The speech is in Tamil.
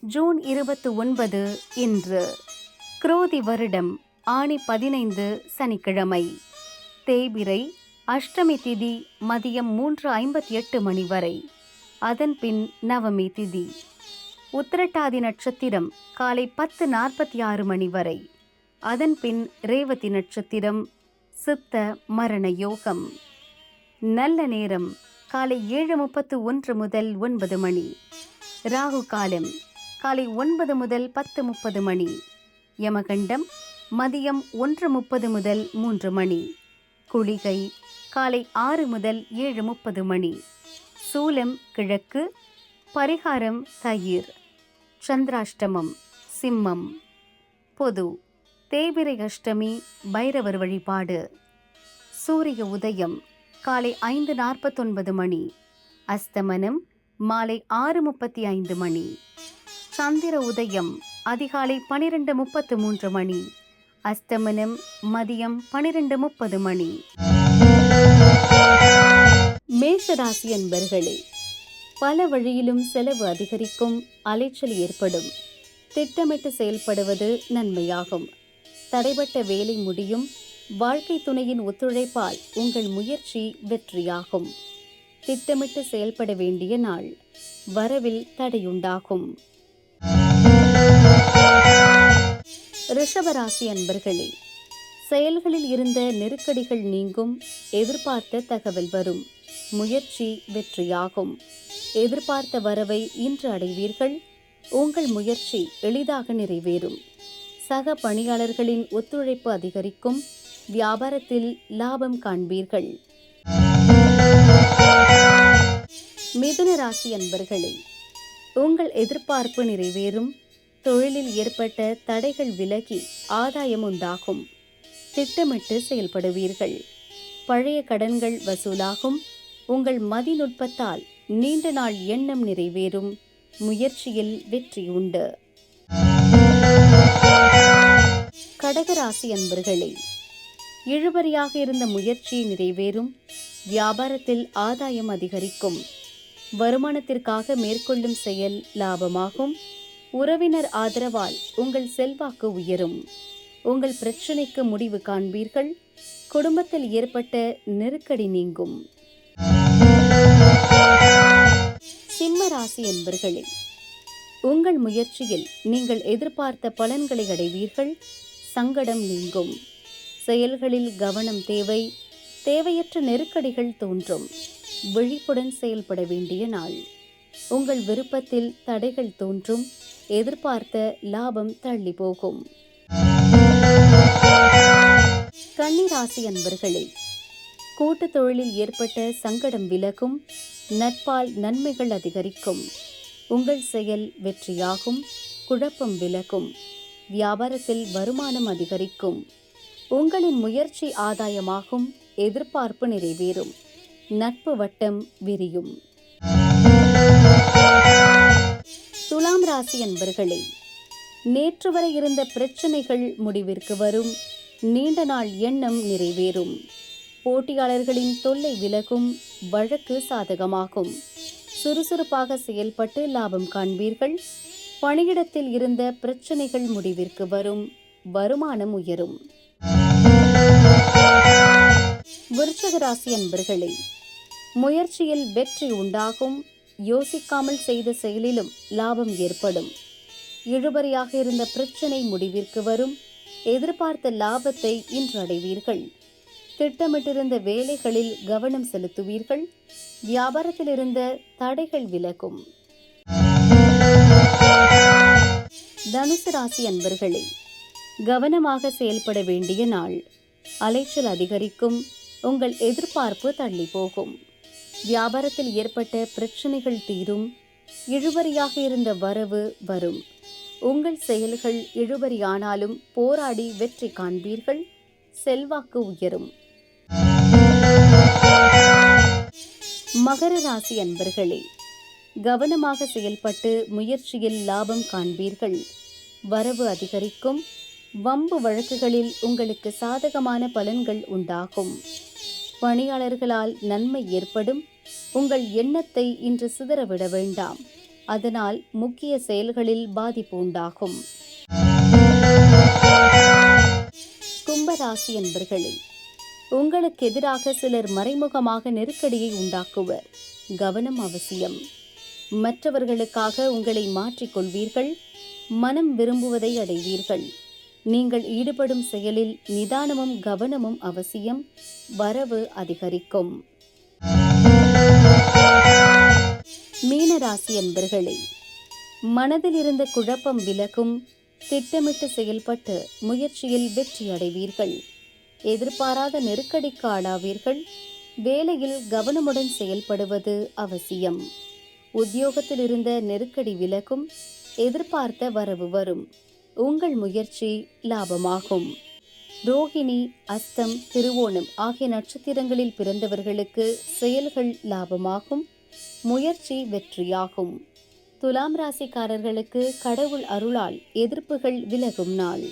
ஜூன் இருபத்து ஒன்பது இன்று. குரோதி வருடம் ஆணி பதினைந்து சனிக்கிழமை. தேய்பிரை அஷ்டமி திதி மதியம் மூன்று ஐம்பத்தி எட்டு மணி வரை. அதன் பின் நவமி திதி. உத்திரட்டாதி நட்சத்திரம் காலை பத்து நாற்பத்தி ஆறு மணி வரை. அதன் பின் ரேவதி நட்சத்திரம் சித்த மரண யோகம். நல்ல நேரம் காலை ஏழு முப்பத்து ஒன்று முதல் ஒன்பது மணி. ராகு காலம் காலை ஒன்பது முதல் பத்து முப்பது மணி. யமகண்டம் மதியம் ஒன்று முப்பது முதல் மூன்று மணி. குளிகை காலை ஆறு முதல் ஏழு முப்பது மணி. சூலம் கிழக்கு பரிகாரம் தயிர். சந்திராஷ்டமம் சிம்மம். பொது தேய்பிரை அஷ்டமி பைரவர் வழிபாடு. சூரிய உதயம் காலை ஐந்து நாற்பத்தொன்பது மணி. அஸ்தமனம் மாலை ஆறு முப்பத்தி ஐந்து மணி. சந்திர உதயம் அதிகாலை பனிரெண்டு முப்பத்து மூன்று மணி. அஸ்தமனம் மதியம் பனிரெண்டு முப்பது மணி. மேஷராசி அன்பர்களே பல வழியிலும் செலவு அதிகரிக்கும் அலைச்சல் ஏற்படும். திட்டமிட்டு செயல்படுவது நன்மையாகும். தடைபட்ட வேலை முடியும். வாழ்க்கை துணையின் ஒத்துழைப்பால் உங்கள் முயற்சி வெற்றியாகும். திட்டமிட்டு செயல்பட வேண்டிய நாள் வரவில் தடையுண்டாகும். ரிஷபராசி அன்பர்களே செயல்களில் இருந்த நெருக்கடிகள் நீங்கும் எதிர்பார்த்த தகவல் வரும் முயற்சி வெற்றியாகும். எதிர்பார்த்த வரவை இன்று அடைவீர்கள் உங்கள் முயற்சி எளிதாக நிறைவேறும். சக பணியாளர்களின் ஒத்துழைப்பு அதிகரிக்கும் வியாபாரத்தில் லாபம் காண்பீர்கள். மிதுன ராசி அன்பர்களே உங்கள் எதிர்பார்ப்பு நிறைவேறும் தொழிலில் ஏற்பட்ட தடைகள் விலகி ஆதாயம் உண்டாகும் திட்டமிட்டு செயல்படுவீர்கள். பழைய கடன்கள் வசூலாகும். உங்கள் மதிநுட்பத்தால் நீண்ட நாள் எண்ணம் நிறைவேறும். முயற்சியில் வெற்றி உண்டு. கடகராசி அன்பர்களே இழுபறியாக இருந்த முயற்சி நிறைவேறும். வியாபாரத்தில் ஆதாயம் அதிகரிக்கும். வருமானத்திற்காக மேற்கொள்ளும் செயல் லாபமாகும். உறவினர் ஆதரவால் உங்கள் செல்வாக்கு உயரும். உங்கள் பிரச்சனைக்கு முடிவு காண்பீர்கள். குடும்பத்தில் ஏற்பட்ட நெருக்கடி நீங்கும். சிம்ம ராசி என்பர்களே உங்கள் முயற்சியில் நீங்கள் எதிர்பார்த்த பலன்களை அடைவீர்கள். சங்கடம் நீங்கும். செயல்களில் கவனம் தேவை. தேவையற்ற நெருக்கடிகள் தோன்றும். விழிப்புடன் செயல்பட வேண்டிய நாள். உங்கள் விருப்பத்தில் தடைகள் தோன்றும். எதிர்பார்த்த லாபம் தள்ளி போகும். கன்னிராசி அன்பர்களே கூட்டுத் தொழிலில் ஏற்பட்ட சங்கடம் விலகும். நட்பால் நன்மைகள் அதிகரிக்கும். உங்கள் செயல் வெற்றியாகும். குழப்பம் விலகும். வியாபாரத்தில் வருமானம் அதிகரிக்கும். உங்களின் முயற்சி ஆதாயமாகும். எதிர்பார்ப்பு நிறைவேறும். நட்பு வட்டம் விரியும். ராசி அன்பர்களே நேற்று வரை இருந்த பிரச்சனைகள் முடிவிற்கு வரும். நீண்ட நாள் எண்ணம் நிறைவேறும். போட்டியாளர்களின் தொல்லை விலகும் வழக்கு சாதகமாகும். சுறுசுறுப்பாக செயல்பட்டு லாபம் காண்பீர்கள். பணியிடத்தில் இருந்த பிரச்சனைகள் முடிவிற்கு வரும். வருமானம் உயரும். விருச்சக ராசி அன்பர்களே முயற்சியில் வெற்றி உண்டாகும். யோசிக்காமல் செய்த செயலிலும் லாபம் ஏற்படும். இழுபறியாக இருந்த பிரச்சனை முடிவிற்கு வரும். எதிர்பார்த்த லாபத்தை இன்று அடைவீர்கள். திட்டமிட்டிருந்த வேலைகளில் கவனம் செலுத்துவீர்கள். வியாபாரத்தில் இருந்த தடைகள் விலகும். தனுசு ராசி அன்பர்களே கவனமாக செயல்பட வேண்டிய நாள். அலைச்சல் அதிகரிக்கும். உங்கள் எதிர்பார்ப்பு தள்ளி போகும் வியாபாரத்தில் ஏற்பட்ட பிரச்சனைகள் தீரும். இழுபறியாக இருந்த வரவு வரும். உங்கள் செயல்கள் இழுபறியானாலும் போராடி வெற்றி காண்பீர்கள். செல்வாக்கு உயரும். மகர ராசி அன்பர்களே கவனமாக செயல்பட்டு முயற்சியில் லாபம் காண்பீர்கள். வரவு அதிகரிக்கும். வம்பு வழக்குகளில் உங்களுக்கு சாதகமான பலன்கள் உண்டாகும். பணியாளர்களால் நன்மை ஏற்படும். உங்கள் எண்ணத்தை இன்று சிதறவிட வேண்டாம். அதனால் முக்கிய செயல்களில் பாதிப்பு உண்டாகும். கும்பராசி என்பர்களே உங்களுக்கு எதிராக சிலர் மறைமுகமாக நெருக்கடியை உண்டாக்குவர். கவனம் அவசியம். மற்றவர்களுக்காக உங்களை மாற்றிக்கொள்வீர்கள். மனம் விரும்புவதை அடைவீர்கள். நீங்கள் ஈடுபடும் செயலில் நிதானமும் கவனமும் அவசியம். வரவு அதிகரிக்கும். மீனராசி அன்பர்களே மனதில் இருந்த குழப்பம் விலகும். திட்டமிட்டு செயல்பட்டு முயற்சியில் வெற்றி அடைவீர்கள். எதிர்பாராத நெருக்கடிக்கு ஆளாவீர்கள் வேலையில் கவனமுடன் செயல்படுவது அவசியம். உத்தியோகத்தில் இருந்த நெருக்கடி விலகும். எதிர்பார்த்த வரவு வரும். உங்கள் முயற்சி லாபமாகும். ரோகிணி அஸ்தம் திருவோணம் ஆகிய நட்சத்திரங்களில் பிறந்தவர்களுக்கு செயல்கள் லாபமாகும் முயற்சி வெற்றியாகும். துலாம் ராசிக்காரர்களுக்கு கடவுள் அருளால் எதிர்ப்புகள் விலகும் நாள்.